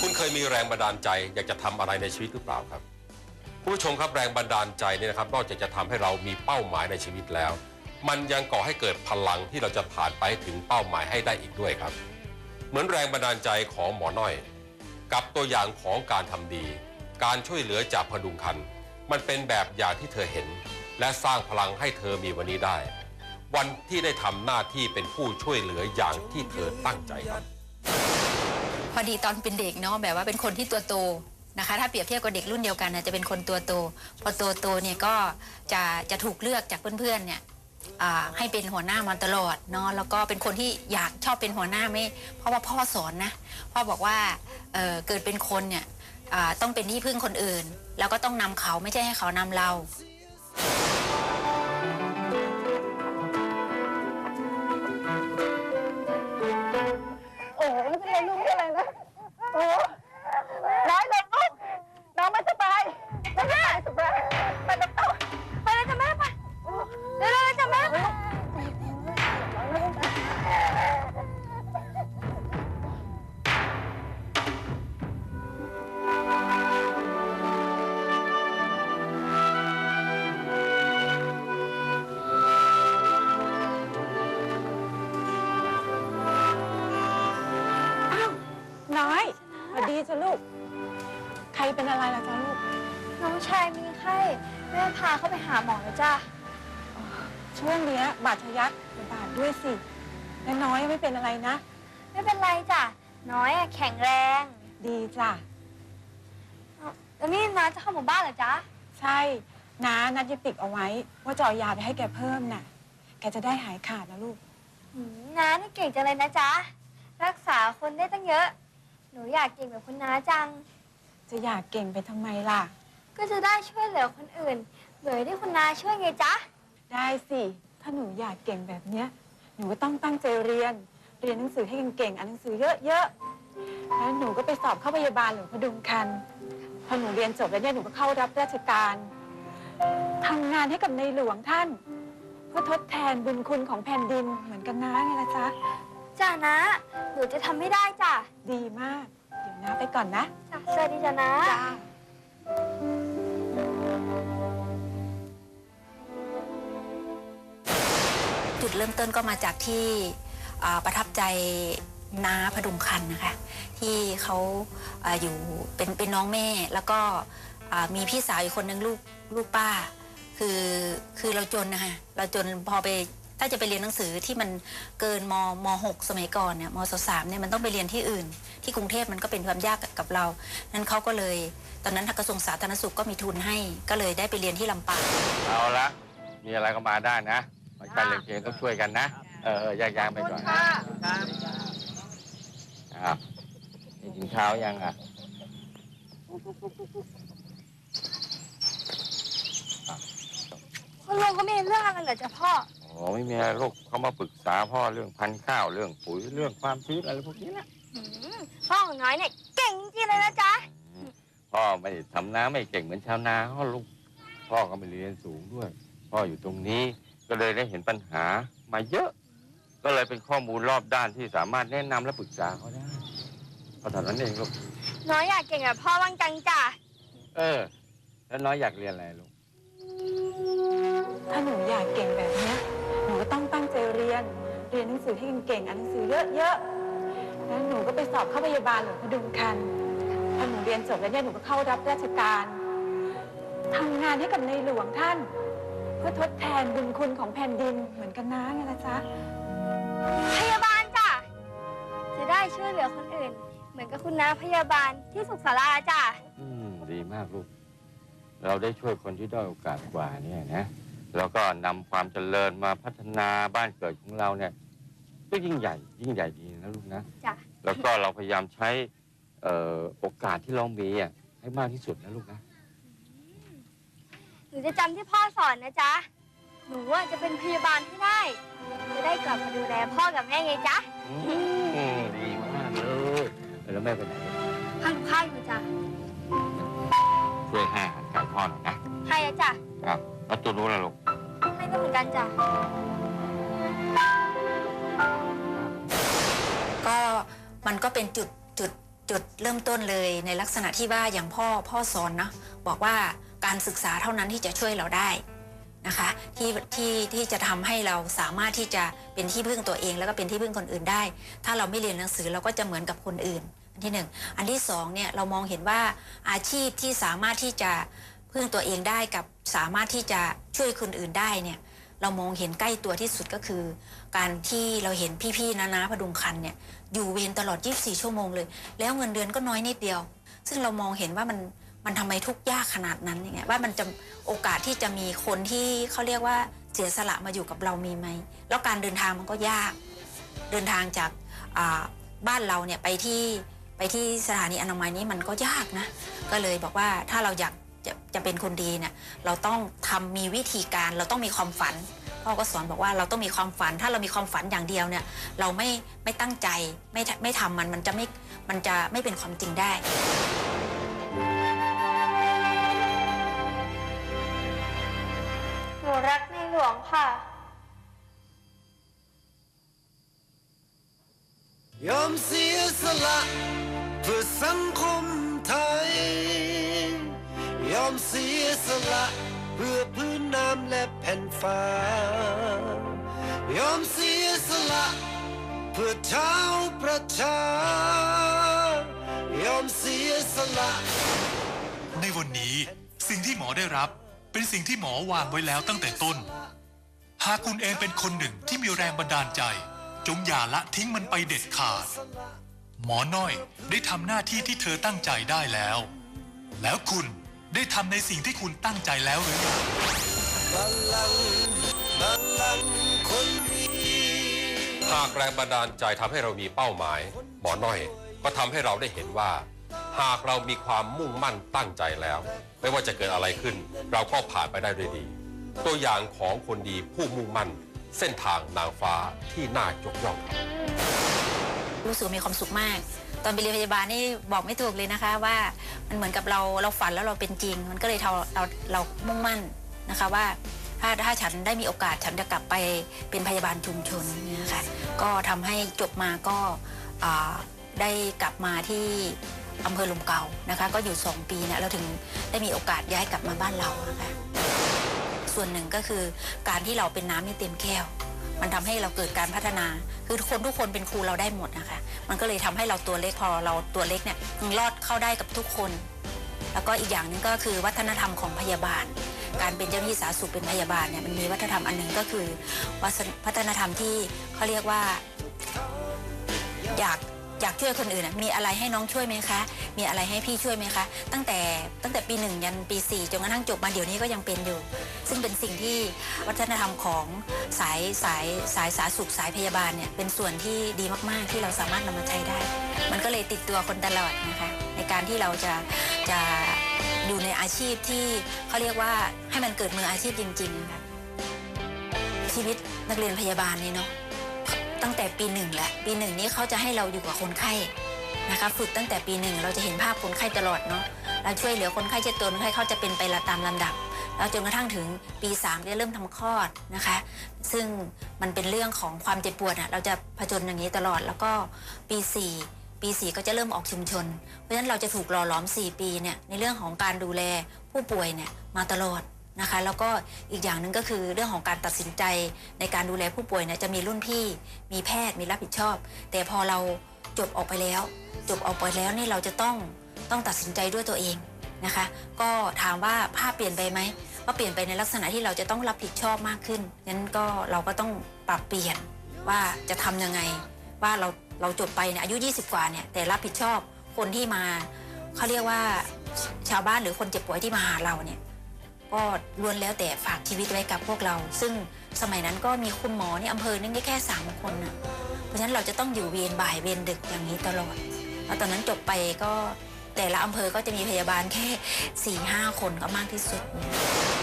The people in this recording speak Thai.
คุณเคยมีแรงบันดาลใจ อยากจะทำอะไรในชีวิตหรือเปล่าครับ ผู้ชมครับแรงบันดาลใจเนี่ยนะครับนอกจากจะทำให้เรามีเป้าหมายในชีวิตแล้ว มันยังก่อให้เกิดพลังที่เราจะผ่านไปถึงเป้าหมายให้ได้อีกด้วยครับ เหมือนแรงบันดาลใจของหมอน้อย กับตัวอย่างของการทำดี การช่วยเหลือจากพดุงคัน มันเป็นแบบอย่างที่เธอเห็น และสร้างพลังให้เธอมีวันนี้ได้ วันที่ได้ทำหน้าที่เป็นผู้ช่วยเหลืออย่างที่เธอตั้งใจครับ อดีตอนเป็นเด็กเนาะแบบว่าเป็นคนที่ตัวโตนะคะ ถ้าเปรียบเทียบกับเด็กรุ่นเดียวกันนะจะเป็นคนตัวโต พอตัวโตเนี่ยก็จะจะถูกเลือกจากเพื่อนๆเนี่ยให้เป็นหัวหน้ามาตลอดเนาะแล้วก็เป็นคนที่อยากชอบเป็นหัวหน้าไม่ เพราะว่าพ่อสอนนะพ่อบอกว่าเเกิดเป็นคนเนี่ยต้องเป็นที่พึ่งคนอื่น แล้วก็ต้องนำเขาไม่ใช่ให้เขานำเรา วัสดีจ้ะลูก ใครเป็นอะไรล่ะจ๊ะลูก น้องชายมีไข้แม่พาเขาไปหาหมอแล้วจ้ะช่วงเนี้ยบาดทะยักระบาดด้วยสิและน้อยไม่เป็นอะไรนะ ไม่เป็นไรจ้ะน้อยอะแข็งแรง ดีจ้ะแล้วนี่น้าจะเข้าหมู่บ้านเหรอจ๊ะใช่น้านัดยายติกเอาไว้ ว่าจะเอายาไปให้แกเพิ่มน่ะ แกจะได้หายขาดนะลูก หืมน้านี่เก่งจังเลยนะจ๊ะรักษาคนได้ตั้งเยอะ หนูอยากเก่งแบบคุณน้าจัง จะอยากเก่งไปทำไมล่ะ ก็จะได้ช่วยเหลือคนอื่น เหมือนที่คุณน้าช่วยไงจ๊ะ ได้สิ ถ้าหนูอยากเก่งแบบเนี้ย หนูก็ต้องตั้งใจเรียน เรียนหนังสือให้เก่งๆ อ่านหนังสือเยอะๆ แล้วหนูก็ไปสอบเข้าพยาบาลหรือพดุงคัน พอหนูเรียนจบแล้วเนี่ยหนูก็เข้ารับราชการทำงานให้กับในหลวงท่าน เพื่อทดแทนบุญคุณของแผ่นดินเหมือนกันนะไงล่ะจ๊ะ จ้านะ หนูจะทำให้ได้จ้ะดีมาก เดี๋ยวนะไปก่อนนะ จ้ะสวัสดีจ้ะนะ จ้า จุดเริ่มต้นก็มาจากที่อ่าประทับใจนาพดุงคันนะคะ ที่เขาอาอยู่เป็นเป็นน้องแม่ แล้วก็อ่ามีพี่สาวอีกคนนึงลูกลูกป้า คือคือเราจนนะคะเราจนพอไป ถ้าจะไปเรียนหนังสือที่มันเกินมมหกสมัยก่อนเนี่ยมศสามเนี่ยมันต้องไปเรียนที่อื่น ที่กรุงเทพมันก็เป็นความยากกับเรา นั้นเขาก็เลย ตอนนั้นทางกระทรวงสาธารณสุขก็มีทุนให้ ก็เลยได้ไปเรียนที่ลำปางเอาละมีอะไรก็มาได้นะมาการเรียนเพลงต้องช่วยกันนะ เออเออแยกย้ายไปก่อนนะอ้าวนี่กินข้าวยังอะคุณลุงก็ไม่เห็นเรื่องอะไรเหรอจ๊ะพ่อโอ้ไม่มีอะไรลูกเขามาปรึกษาพ่อเรื่องพันธุ์ข้าวเรื่องปุ๋ยเรื่องความชื้นอะไรพวกนี้แหละหืมพ่อของน้อยเนี่ยเก่งจริงๆเลยนะจ๊ะอืมพ่อไม่ได้ทำนาไม่เก่งเหมือนชาวนาเขาลูกพ่อก็ไม่เรียนสูงด้วย พ่ออยู่ตรงนี้ก็เลยได้เห็นปัญหามาเยอะ ก็เลยเป็นข้อมูลรอบด้านที่สามารถแนะนำและปรึกษาเขาได้ก็เท่านั้นเองลูกน้อยอยากเก่งแบบพ่อบ้างจังจ้ะเออ แล้วน้อยอยากเรียนอะไรลูก ถ้าหนูอยากเก่งแบบ เรียนหนังสือให้เก่งๆอ่านหนังสือเยอะๆแล้วหนูก็ไปสอบเข้าพยาบาลหรือพดุงคันพอหนูเรียนจบแล้วเนี่ยหนูก็เข้ารับราชการทำงานให้กับในหลวงท่าน เพื่อทดแทนบุญคุณของแผ่นดินเหมือนกันนะไงล่ะจ๊ะพยาบาลจ้ะจะได้ช่วยเหลือคนอื่น เหมือนกับคุณน้าพยาบาลที่สุขศาลาจ้ะอืมดีมากลูก เราได้ช่วยคนที่ด้อยโอกาสกว่าเนี่ยนะ แล้วก็นำความเจริญมาพัฒนาบ้านเกิดของเราเนี่ย ก็ยิ่งใหญ่ ยิ่งใหญ่ดีนะลูกนะ จ้ะ แล้วก็เราพยายามใช้เอ่อโอกาสที่เรามีอะให้มากที่สุดนะลูกนะ หนูจะจำที่พ่อสอนนะจ๊ะ หนูอะจะเป็นพยาบาลให้ได้ จะได้กลับมาดูแลพ่อกับแม่ไงจ๊ะอืมดีมากเลยแล้วแม่ไปไหนทำกับข้าวอยู่จ้ะช่วยให้อาหารไก่พ่อหน่อยนะ ให้อะจ้ะ ครับ แล้วตัวนู้นล่ะลูก ให้ก็เหมือนกันจ้ะ ก็มันก็เป็นจุดจุดจุดเริ่มต้นเลยในลักษณะที่ว่าอย่างพ่อพ่อสอนนะบอกว่าการศึกษาเท่านั้นที่จะช่วยเราได้นะคะที่ที่ที่จะทำให้เราสามารถที่จะเป็นที่พึ่งตัวเอง แล้วก็เป็นที่พึ่งคนอื่นได้ ถ้าเราไม่เรียนหนังสือเราก็จะเหมือนกับคนอื่น อันที่หนึ่งอันที่สองเนี่ยเรามองเห็นว่าอาชีพที่สามารถที่จะพึ่งตัวเองได้กับสามารถที่จะช่วยคนอื่นได้เนี่ย เรามองเห็นใกล้ตัวที่สุดก็คือ การที่เราเห็นพี่ๆนะนะพดุงคันเนี่ยอยู่เวรตลอด 24 ชั่วโมงเลย แล้วเงินเดือนก็น้อยนิดเดียว ซึ่งเรามองเห็นว่ามันมันทำไมทุกยากขนาดนั้นอย่างเงี้ยว่ามันจะโอกาสที่จะมีคนที่เขาเรียกว่าเสียสละมาอยู่กับเรามีไหมแล้วการเดินทางมันก็ยาก เดินทางจากบ้านเราเนี่ยไปที่ไปที่สถานีอนามัยนี้มันก็ยากนะ ก็เลยบอกว่าถ้าเราอยาก จะจะเป็นคนดีเนี่ยเราต้องทำมีวิธีการเราต้องมีความฝันพ่อก็สอนบอกว่าเราต้องมีความฝัน ถ้าเรามีความฝันอย่างเดียวเนี่ยเราไม่ไม่ตั้งใจไม่ไม่ทำมันมันจะไม่มันจะไม่เป็นความจริงได้หนูรักในหลวงค่ะยอมเสียสละเพื่อสังคมไทยยอ มเสียสละเพื่อพื้นน้ำและแผ่นฟ้ายอมเสียสละเพื่อชาวประชายอมเสียสละในวันนี้สิ่งที่หมอได้รับเป็นสิ่งที่หมอวางไว้แล้วตั้งแต่ต้น หากคุณเองเป็นคนหนึ่งที่มีแรงบันดาลใจ จงอย่าละทิ้งมันไปเด็ดขาด หมอน้อยได้ทำหน้าที่ที่เธอตั้งใจได้แล้ว แล้วคุณ ได้ทำในสิ่งที่คุณตั้งใจแล้วหรือยังบัลลังบัลลังคนดีหากแรงบันดาลใจทำให้เรามีเป้าหมายหมอน้อย ก็ทำให้เราได้เห็นว่า หากเรามีความมุ่งมั่นตั้งใจแล้ว ไม่ว่าจะเกิดอะไรขึ้น เราก็ผ่านไปได้ด้วยดี ตัวอย่างของคนดีผู้มุ่งมั่น เส้นทางนางฟ้าที่น่ายกย่องครับ รู้สึกมีความสุขมาก ตอนไปเรียนพยาบาลนี่บอกไม่ถูกเลยนะคะว่ามันเหมือนกับเราเราฝันแล้วเราเป็นจริง มันก็เลยเราเราเรามุ่งมั่นนะคะว่าถ้าถ้าฉันได้มีโอกาสฉันจะกลับไปเป็นพยาบาลชุมชนเนี่ยค่ะก็ทำให้จบมาก็ได้กลับมาที่อำเภอลมเก่านะคะ ก็อยู่ 2 ปีเนี่ยเราถึงได้มีโอกาสย้ายกลับมาบ้านเรานะคะส่วนหนึ่งก็คือการที่เราเป็นน้ำในเต็มแก้ว มันทำให้เราเกิดการพัฒนา คือคนทุกคนเป็นครูเราได้หมดนะคะ มันก็เลยทำให้เราตัวเล็กพอเราตัวเล็กเนี่ยรอดเข้าได้กับทุกคน แล้วก็อีกอย่างนึงก็คือวัฒนธรรมของพยาบาล การเป็นเจ้าหน้าที่สาธารณสุขเป็นพยาบาลเนี่ยมันมีวัฒนธรรมอันหนึ่งก็คือวัฒนธรรมที่เขาเรียกว่าอยาก อยากช่วยคนอื่นอะมีอะไรให้น้องช่วยไหมคะ มีอะไรให้พี่ช่วยไหมคะ ตั้งแต่ตั้งแต่ปีหนึ่งยันปีสี่จนกระทั่งจบมาเดี๋ยวนี้ก็ยังเป็นอยู่ ซึ่งเป็นสิ่งที่วัฒนธรรมของสายสายสายสาธารณสุขสายพยาบาลเนี่ยเป็นส่วนที่ดีมากๆที่เราสามารถนำมาใช้ได้ มันก็เลยติดตัวคนตลอดนะคะ ในการที่เราจะจะอยู่ในอาชีพที่เขาเรียกว่าให้มันเกิดมืออาชีพจริงๆนะคะชีวิตนักเรียนพยาบาลนี่เนาะ ตั้งแต่ปีหนึ่งแหละปีหนึ่งนี้เขาจะให้เราอยู่กับคนไข้นะคะฝึกตั้งแต่ปีหนึ่งเราจะเห็นภาพคนไข้ตลอดเนาะเราช่วยเหลือคนไข้เช็ดตัวคนไข้เขาจะเป็นไปตามลำดับ แล้วจนกระทั่งถึงปี3จะเริ่มทำคลอดนะคะ ซึ่งมันเป็นเรื่องของความเจ็บปวดอะเราจะผจญอย่างนี้ตลอดแล้วก็ปี 4 ปี 4 ก็จะเริ่มออกชุมชน เพราะฉะนั้นเราจะถูกหล่อหลอม 4 ปีเนี่ยในเรื่องของการดูแลผู้ป่วยเนี่ยมาตลอด นะคะแล้วก็อีกอย่างหนึ่งก็คือเรื่องของการตัดสินใจในการดูแลผู้ป่วยเนี่ยจะมีรุ่นพี่มีแพทย์มีรับผิดชอบ แต่พอเราจบออกไปแล้ว จบออกไปแล้วนี่เราจะต้องต้องตัดสินใจด้วยตัวเองนะคะ ก็ถามว่าภาพเปลี่ยนไปไหมก็เปลี่ยนไปในลักษณะที่เราจะต้องรับผิดชอบมากขึ้นงั้นก็เราก็ต้องปรับเปลี่ยนว่าจะทำยังไง ว่าเราเราจบไปเนี่ยอายุ 20 กว่าเนี่ยแต่รับผิดชอบคนที่มาเขาเรียกว่าชาวบ้านหรือคนเจ็บป่วยที่มาหาเราเนี่ย ก็ล้วนแล้วแต่ฝากชีวิตไว้กับพวกเรา ซึ่งสมัยนั้นก็มีคุณหมอในอำเภอนึงได้แค่สามคนนะเพราะฉะนั้นเราจะต้องอยู่เวรบ่ายเวรดึกอย่างนี้ตลอดแล้วตอนนั้นจบไปก็แต่ละอำเภอก็จะมีพยาบาลแค่สี่ห้าคนก็มากที่สุด